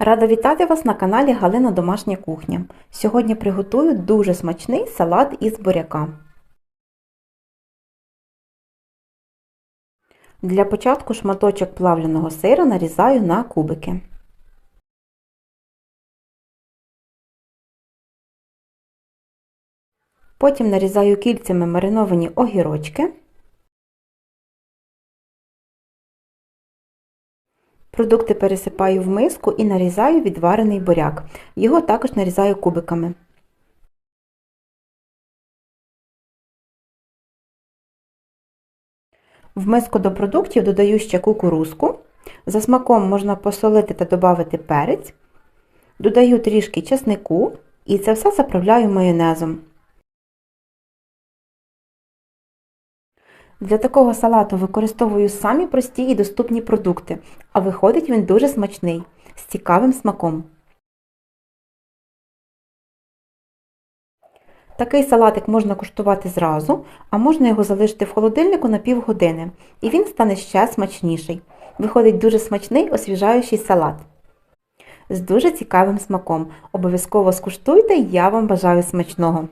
Рада вітати вас на каналі Галина Домашня кухня. Сьогодні приготую дуже смачний салат із буряка. Для початку шматочок плавленого сира нарізаю на кубики. Потім нарізаю кільцями мариновані огірочки. Продукти пересипаю в миску і нарізаю відварений буряк. Його також нарізаю кубиками. В миску до продуктів додаю ще кукурузку. За смаком можна посолити та додати перець. Додаю трішки чеснику і це все заправляю майонезом. Для такого салату використовую самі прості і доступні продукти, а виходить він дуже смачний, з цікавим смаком. Такий салатик можна куштувати зразу, а можна його залишити в холодильнику на півгодини, і він стане ще смачніший. Виходить дуже смачний освіжаючий салат. З дуже цікавим смаком. Обов'язково скуштуйте, я вам бажаю смачного!